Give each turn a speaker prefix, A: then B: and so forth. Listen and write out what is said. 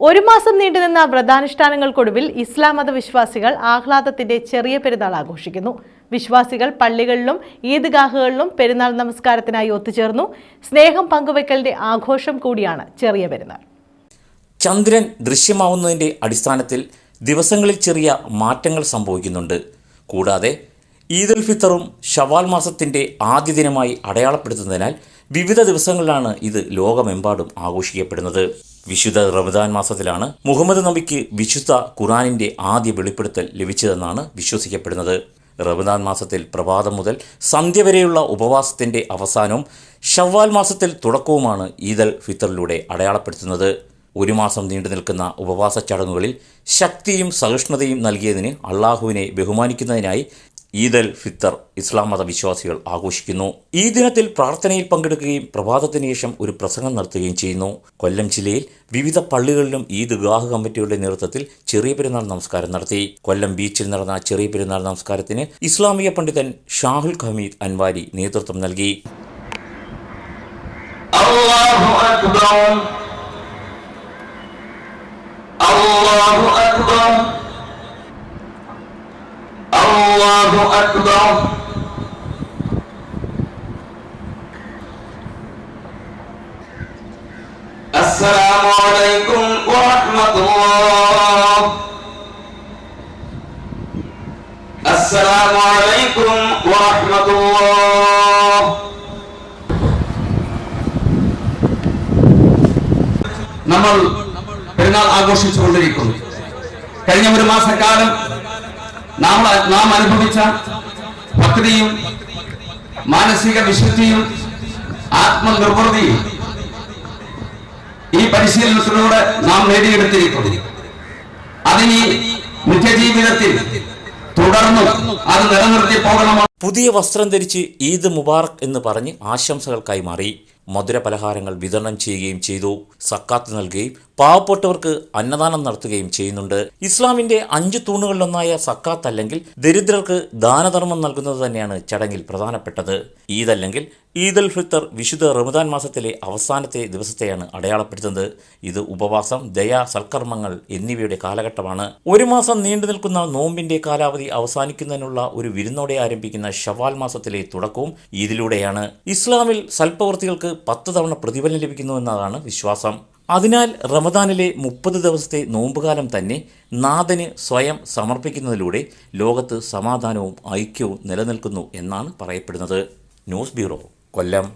A: ഒരു മാസം നീണ്ടുനിന്ന വ്രതാനുഷ്ഠാനങ്ങൾക്കൊടുവിൽ ഇസ്ലാം മത വിശ്വാസികൾ ആഹ്ലാദത്തിന്റെ ചെറിയ പെരുന്നാൾ ആഘോഷിക്കുന്നു. വിശ്വാസികൾ പള്ളികളിലും ഈദ്ഗാഹുകളിലും പെരുന്നാൾ നമസ്കാരത്തിനായി ഒത്തുചേർന്നു. സ്നേഹം പങ്കുവെക്കലിന്റെ ആഘോഷം കൂടിയാണ് ചെറിയ പെരുന്നാൾ.
B: ചന്ദ്രൻ ദൃശ്യമാവുന്നതിന്റെ അടിസ്ഥാനത്തിൽ ദിവസങ്ങളിൽ ചെറിയ മാറ്റങ്ങൾ സംഭവിക്കുന്നുണ്ട്. കൂടാതെ ഈദ് ഫിത്തറും ഷവാൽ മാസത്തിന്റെ ആദ്യ ദിനമായി അടയാളപ്പെടുത്തുന്നതിനാൽ വിവിധ ദിവസങ്ങളിലാണ് ഇത് ലോകമെമ്പാടും ആഘോഷിക്കപ്പെടുന്നത്. വിശുദ്ധ റമദാൻ മാസത്തിലാണ് മുഹമ്മദ് നബിക്ക് വിശുദ്ധ ഖുറാനിന്റെ ആദ്യ വെളിപ്പെടുത്തൽ ലഭിച്ചതെന്നാണ് വിശ്വസിക്കപ്പെടുന്നത്. റമദാൻ മാസത്തിൽ പ്രഭാതം മുതൽ സന്ധ്യ വരെയുള്ള അവസാനവും ഷവ്വാൽ മാസത്തിൽ തുടക്കവുമാണ് ഈദൽ ഫിത്തറിലൂടെ അടയാളപ്പെടുത്തുന്നത്. ഒരു മാസം നീണ്ടു നിൽക്കുന്ന ഉപവാസ ചടങ്ങുകളിൽ ശക്തിയും സഹിഷ്ണുതയും നൽകിയതിന് അള്ളാഹുവിനെ ബഹുമാനിക്കുന്നതിനായി ഈദൽ ഫിത്തർ ഇസ്ലാം മത വിശ്വാസികൾ ആഘോഷിക്കുന്നു. ഈ ദിനത്തിൽ പ്രാർത്ഥനയിൽ പങ്കെടുക്കുകയും പ്രഭാതത്തിന് ശേഷം ഒരു പ്രസംഗം നടത്തുകയും ചെയ്യുന്നു. കൊല്ലം ജില്ലയിൽ വിവിധ പള്ളികളിലും ഈദ് ഗാഹ് കമ്മിറ്റികളുടെ നേതൃത്വത്തിൽ ചെറിയ പെരുന്നാൾ നമസ്കാരം നടത്തി. കൊല്ലം ബീച്ചിൽ നടന്ന ചെറിയ പെരുന്നാൾ നമസ്കാരത്തിന് ഇസ്ലാമിക പണ്ഡിതൻ ഷാഹുൽ ഖമീദ് അൻവാരി നേതൃത്വം നൽകി.
C: അക്ബർ. മനസ്സിലാക്കുക അസ്സലാമു അലൈക്കും വറഹ്മത്തുള്ളാഹ് അസ്സലാമു അലൈക്കും വറഹ്മത്തുള്ളാഹ് നമ്മൾ പെരുന്നാൾ ആഘോഷിച്ചുകൊണ്ടിരിക്കുന്നു. കഴിഞ്ഞ ഒരു മാസക്കാലം നാം നാം അനുഭവിച്ച ഭക്തിയും മാനസിക വിശുദ്ധിയും ആത്മനിർവൃതിയും ഈ പരിശീലനത്തിലൂടെ നാം നേടിയെടുത്തിരിക്കുന്നു. അതിനി നിത്യജീവിതത്തിൽ തുടർന്നും അത് നിലനിർത്തി പോകണമെന്ന്
B: പുതിയ വസ്ത്രം ധരിച്ച് ഈദ് മുബാറക് എന്ന് പറഞ്ഞ് ആശംസകൾ കൈമാറി മധുര പലഹാരങ്ങൾ വിതരണം ചെയ്യുകയും ചെയ്തു. സക്കാത്ത് നൽകുകയും പാവപ്പെട്ടവർക്ക് അന്നദാനം നടത്തുകയും ചെയ്യുന്നുണ്ട്. ഇസ്ലാമിന്റെ അഞ്ച് തൂണുകളിലൊന്നായ സക്കാത്ത് അല്ലെങ്കിൽ ദരിദ്രർക്ക് ദാനധർമ്മം നൽകുന്നത് തന്നെയാണ് ചടങ്ങിൽ പ്രധാനപ്പെട്ടത്. ഈദ് അല്ലെങ്കിൽ ഈദ് അൽ ഫിത്തർ വിശുദ്ധ റമദാൻ മാസത്തിലെ അവസാനത്തെ ദിവസത്തെയാണ് അടയാളപ്പെടുത്തുന്നത്. ഇത് ഉപവാസം ദയ സൽക്കർമ്മങ്ങൾ എന്നിവയുടെ കാലഘട്ടമാണ്. ഒരു മാസം നീണ്ടു നിൽക്കുന്ന നോമ്പിന്റെ കാലാവധി അവസാനിക്കുന്നതിനുള്ള ഒരു വിരുന്നോടെ ആരംഭിക്കുന്ന ഷവാൽ മാസത്തിലെ തുടക്കവും ഇതിലൂടെയാണ് ഇസ്ലാമിൽ സൽപ്രവൃത്തികൾക്ക് പത്ത് തവണ പ്രതിഫലം ലഭിക്കുന്നു എന്നതാണ് വിശ്വാസം. അതിനാൽ റമദാനിലെ മുപ്പത് ദിവസത്തെ നോമ്പുകാലം തന്നെ നാഥന് സ്വയം സമർപ്പിക്കുന്നതിലൂടെ ലോകത്ത് സമാധാനവും ഐക്യവും നിലനിൽക്കുന്നു എന്നാണ് പറയപ്പെടുന്നത്. News bureau Kollam.